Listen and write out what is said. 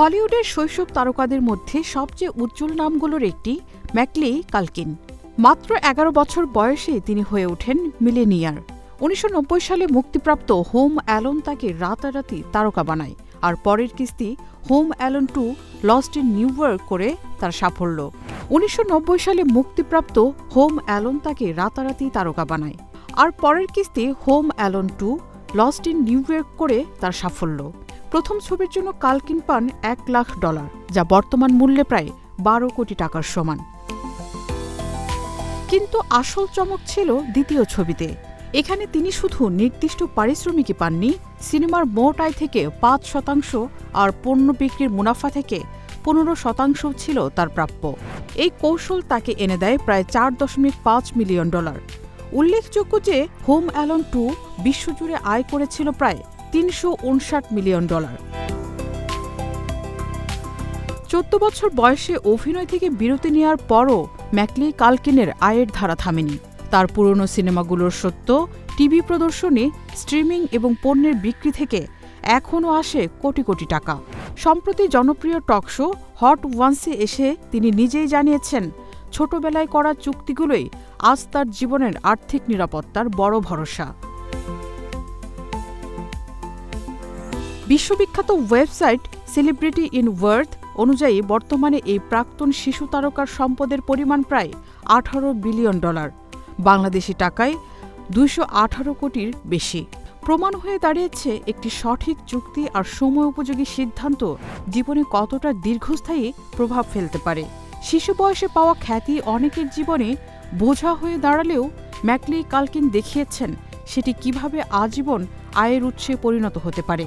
হলিউডের শৈশব তারকাদের মধ্যে সবচেয়ে উজ্জ্বল নামগুলোর একটি, ম্যাকলি কালকিন। মাত্র এগারো বছর বয়সে তিনি হয়ে ওঠেন মিলেনিয়ার। উনিশশো নব্বই সালে মুক্তিপ্রাপ্ত হোম অ্যালন তাকে রাতারাতি তারকা বানায়, আর পরের কিস্তি home alone two lost in New York করে তার সাফল্য। উনিশশো নব্বই সালে মুক্তিপ্রাপ্ত হোম অ্যালন তাকে রাতারাতি তারকা বানায়, আর পরের কিস্তি home alone two lost in New York করে তার সাফল্য। প্রথম ছবির জন্য কালকিন পান এক লাখ ডলার, যা বর্তমান মূল্যে প্রায় বারো কোটি টাকার সমান। কিন্তু আসল চমক ছিল দ্বিতীয় ছবিতে। এখানে তিনি শুধু নির্দিষ্ট পারিশ্রমিকই পাননি, সিনেমার মোট আয় থেকে পাঁচ শতাংশ আর পণ্য বিক্রির মুনাফা থেকে পনেরো শতাংশ ছিল তার প্রাপ্য। এই কৌশল তাকে এনে দেয় প্রায় চার দশমিক পাঁচ মিলিয়ন ডলার। উল্লেখযোগ্য যে হোম অ্যালন টু বিশ্বজুড়ে আয় করেছিল প্রায় তিনশো উনষাট মিলিয়ন ডলার। চোদ্দ বছর বয়সে অভিনয় থেকে বিরতি নেওয়ার পরও ম্যাকলি কালকিনের আয়ের ধারা থামেনি। তার পুরনো সিনেমাগুলোর সত্য, টিভি প্রদর্শনী, স্ট্রিমিং এবং পণ্যের বিক্রি থেকে এখনও আসে কোটি কোটি টাকা। সম্প্রতি জনপ্রিয় টক শো হট ওয়ান্সে এসে তিনি নিজেই জানিয়েছেন, ছোটবেলায় করা চুক্তিগুলোই আজ তার জীবনের আর্থিক নিরাপত্তার বড় ভরসা। বিশ্ববিখ্যাত ওয়েবসাইট সেলিব্রিটি ইন ওয়ার্থ অনুযায়ী বর্তমানে এই প্রাক্তন শিশু তারকার সম্পদের পরিমাণ প্রায় আঠারো বিলিয়ন ডলার। বাংলাদেশি টাকায় দুইশো আঠারো কোটির বেশি। প্রমাণ হয়ে দাঁড়িয়েছে একটি সঠিক চুক্তি আর সময় উপযোগী সিদ্ধান্ত জীবনে কতটা দীর্ঘস্থায়ী প্রভাব ফেলতে পারে। শিশু বয়সে পাওয়া খ্যাতি অনেকের জীবনে বোঝা হয়ে দাঁড়ালেও ম্যাকলি কালকিন দেখিয়েছেন সেটি কীভাবে আজীবন আয়ের উৎসে পরিণত হতে পারে।